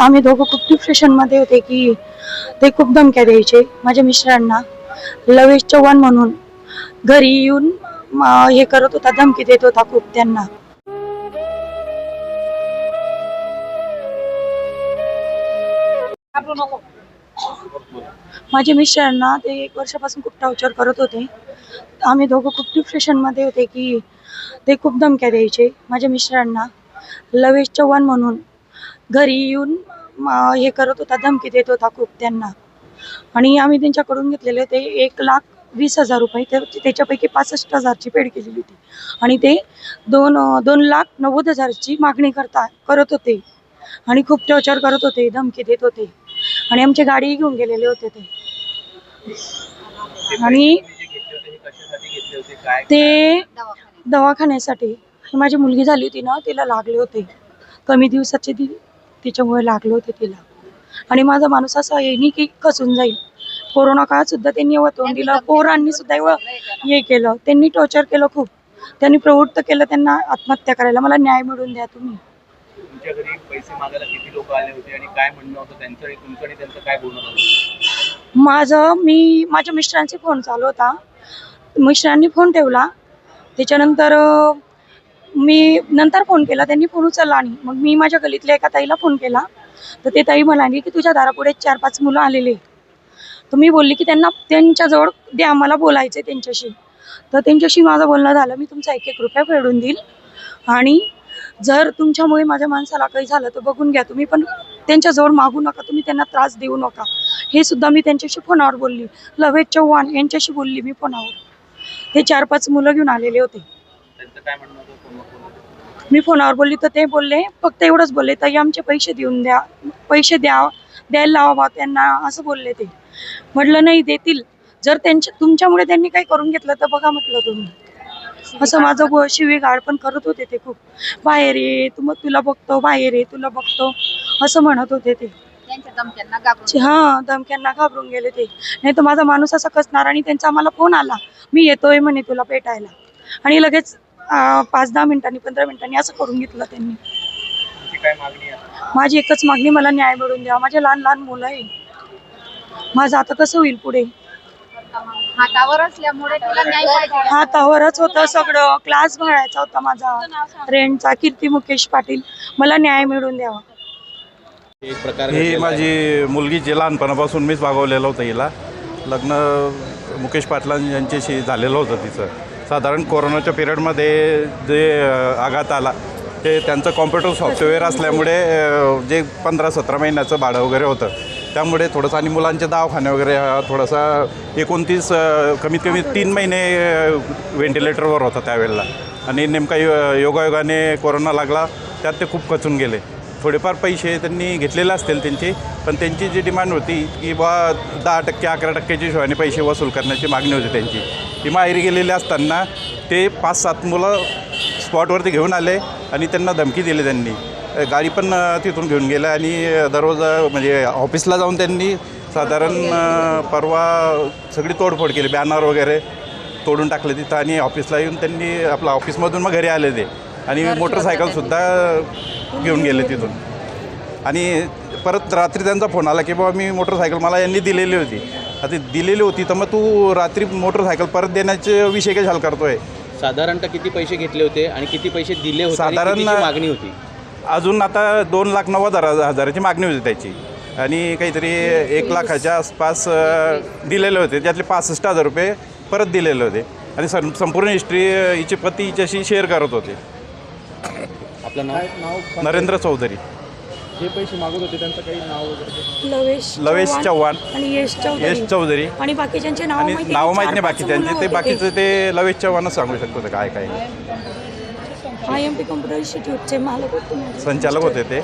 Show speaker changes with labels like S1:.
S1: आम्ही दोघं खूप डिप्रेशनमध्ये होते की ते खूप धमक्या द्यायचे माझ्या मिस्टरांना. लवेश चव्हाण म्हणून घरी येऊन हे करत होता धमकी देत होता खूप त्यांना. माझ्या मिस्टरांना ते एक वर्षापासून खूप टॉर्चर करत होते. आम्ही दोघं खूप डिप्रेशनमध्ये होते की ते खूप धमक्या द्यायचे माझ्या मिस्टरांना. लवेश चव्हाण म्हणून घरी येऊन हे करत होता धमकी देत होता खूप त्यांना. आणि आम्ही त्यांच्याकडून घेतलेले ते एक लाख वीस हजार रुपये ते त्याच्यापैकी पासष्ट हजारची पेड केलेली होती. आणि ते दोन दोन लाख नव्वद हजारची मागणी करता करत होते. आणि खूप टॉर्चर करत होते धमकी देत होते. आणि आमची गाडी घेऊन गेलेले होते ते. आणि ते दवाखान्यासाठी माझी मुलगी झाली होती ना तिला लागले होते. कमी दिवसाचे ती तिच्यामुळे लागले होते तिला. आणि माझा माणूस असा येईनी की खचून जाईल कोरोना काळात सुद्धा त्यांनी वतवून दिलं. पोरांनी सुद्धा एवढं हे केलं. त्यांनी टॉर्चर केलं खूप. त्यांनी प्रवृत्त केलं त्यांना आत्महत्या करायला. मला न्याय मिळवून द्या तुम्ही.
S2: तुमच्या घरी पैसे मागायला किती लोक आले होते आणि काय म्हणणं होतं? त्यांचं आणि तुमचं आणि त्यांचं काय बोलणं झालं
S1: माझं मी माझ्या मिस्टरांचे फोन चालू होता. मिस्टरांनी फोन ठेवला. त्याच्यानंतर मी नंतर फोन केला त्यांनी फोन उचलला आणि मग मी माझ्या गलीतल्या एका ताईला फोन केला. तर ते ताई म्हणाली की तुझ्या दारापुढे चार पाच मुलं आलेले तर मी बोलली की त्यांना त्यांच्याजवळ द्या आम्हाला बोलायचं त्यांच्याशी. तर त्यांच्याशी माझं बोलणं झालं. मी तुमचा एक एक रुपया फेडून देईल. आणि जर तुमच्यामुळे माझ्या माणसाला काही झालं तर बघून घ्या तुम्ही. पण त्यांच्याजवळ मागू नका. तुम्ही त्यांना त्रास देऊ नका. हे सुद्धा मी त्यांच्याशी फोनावर बोलली. लवेश चव्हाण यांच्याशी बोलली मी फोनावर. ते चार पाच मुलं घेऊन आलेले होते.
S2: काय म्हणणं होतं? फोनवर
S1: मी फोनावर बोलली तर ते बोलले फक्त एवढंच बोलले ताई आमचे पैसे देऊन द्या पैसे द्या द्यायला लावा बा त्यांना असं बोलले ते. म्हटलं नाही देतील. जर त्यांच्या तुमच्यामुळे त्यांनी काही करून घेतलं तर बघा म्हटलं तुम्ही. असं माझं गो शिवीगाळ पण करत होते ते खूप. बाहेर ये तू मग तुला बघतो बाहेर ये तुला बघतो असं म्हणत होते ते.
S3: त्यांच्या धमक्यांना घाबरून
S1: हा धमक्यांना घाबरून गेले ते. नाही तर माझा माणूस असा कसणार आणि त्यांचा मला फोन आला. मी येतोय म्हणे तुला भेटायला आणि लगेच पाच दहा मिनिटांनी पंधरा मिनिटांनी असं करून घेतलं त्यांनी.
S2: तुमची काय मागणी आहे?
S1: माझी एकच मागणी मला न्याय मिळून द्या. माझे लहान लहान मुलं आहे. माझं आता कसं होईल पुढे?
S3: हातावर असल्यामुळे तुला न्याय पाहिजे.
S1: हातावरच होतं सगळं. क्लास भरायचा होता माझा. रेंटचा कीर्ती मुकेश पाटील. मला न्याय मिळून द्यावा.
S2: एक प्रकार
S4: ही माझी मुलगी जे लहानपणापासून मीच वागवलेलं होतं हिला. लग्न मुकेश पाटलां यांच्याशी झालेलं होतं तिचं. साधारण कोरोनाच्या पिरियडमध्ये जे आघात आला ते त्यांचं कॉम्प्युटर सॉफ्टवेअर असल्यामुळे जे पंधरा सतरा महिन्याचं भाडं वगैरे होतं त्यामुळे थोडंसं आणि मुलांचे दवाखाने वगैरे अ, थोडासा एकोणतीस कमीत कमी तीन महिने व्हेंटिलेटरवर होता त्यावेळेला. आणि नेमका योगायोगाने कोरोना लागला त्यात ते खूप खचून गेले. थोडेफार पैसे त्यांनी घेतलेले असतील त्यांचे पण त्यांची जी डिमांड होती की बा दहा टक्के अकरा टक्क्याच्या हिशोबाने पैसे वसूल करण्याची मागणी होती त्यांची. ती माहेरी गेलेली असताना ते पाच सात मुलं स्पॉटवरती घेऊन आले आणि त्यांना धमकी दिली त्यांनी. गाडी पण तिथून घेऊन गेलं आणि दररोज म्हणजे ऑफिसला जाऊन त्यांनी साधारण परवा सगळी तोडफोड केली बॅनर वगैरे तोडून टाकले तिथं आणि ऑफिसला येऊन त्यांनी आपलं ऑफिसमधून मग घरी आले ते. आणि मोटरसायकलसुद्धा घेऊन गेले तिथून. आणि परत रात्री त्यांचा फोन आला की बाबा मी मोटरसायकल मला यांनी दिलेली होती. आता दिलेली होती तर मग तू रात्री मोटरसायकल परत देण्याचे विषय कशाला करतोय?
S5: साधारणतः किती पैसे घेतले होते आणि किती पैसे दिले होते
S4: साधारण-
S5: मागणी होती?
S4: अजून आता दोन लाख नव्वद हजार हजाराची मागणी होती त्याची. आणि काहीतरी एक लाखाच्या आसपास दिलेले होते. त्यातले पासष्ट हजार रुपये परत दिलेले होते. आणि सं संपूर्ण हिस्ट्री हिचे पती हिच्याशी शेअर करत होते.
S5: आपलं नाव?
S4: नरेंद्र चौधरी.
S5: जे पैसे मागत होते त्यांचं काही नाव वगैरे?
S1: लवेश
S4: लवेश चव्हाण
S1: आणि यश
S4: यश
S1: चौधरी.
S4: चौधरी
S1: आणि बाकीच्यांचे नाव
S4: आणि नाव
S1: नाही.
S4: माहीत नाही बाकी त्यांचे ते बाकीचं ते लवेश चव्हाणच सांगू शकतो काय काय
S1: आय एम पी कम्प्युटर इन्स्टिट्यूटचे मालक होते.
S4: संचालक होते ते.